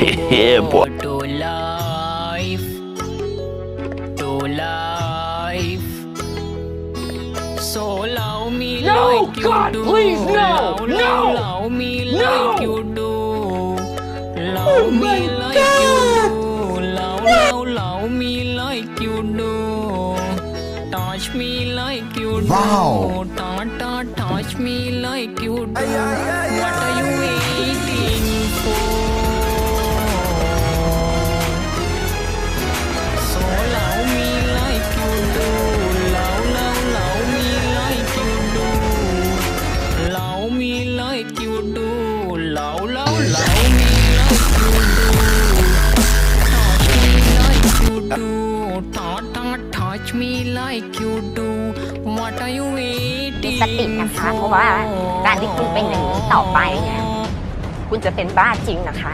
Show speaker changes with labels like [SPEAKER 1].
[SPEAKER 1] Yeah, boy. to life, to life. So love me No, like you God, do. please, no, love, no, love, love me no. like you do. Love Oh me my like you do. Love, love, love me like you do. Touch me like you do. Wow. Ta ta touch me like you do. What are you เลยกิวดูเหลาเหลาเหลามีเลยกิวดูถอดมีเลยกิวดูถอดทั้งถอดมีเลยกิวดู What are you waiting มีสนะคะเพราะว่าการที่คุณเป็นอย่างนี้ต่อไปเนี่ย
[SPEAKER 2] คุณจะเป็นบ้าจริงนะคะ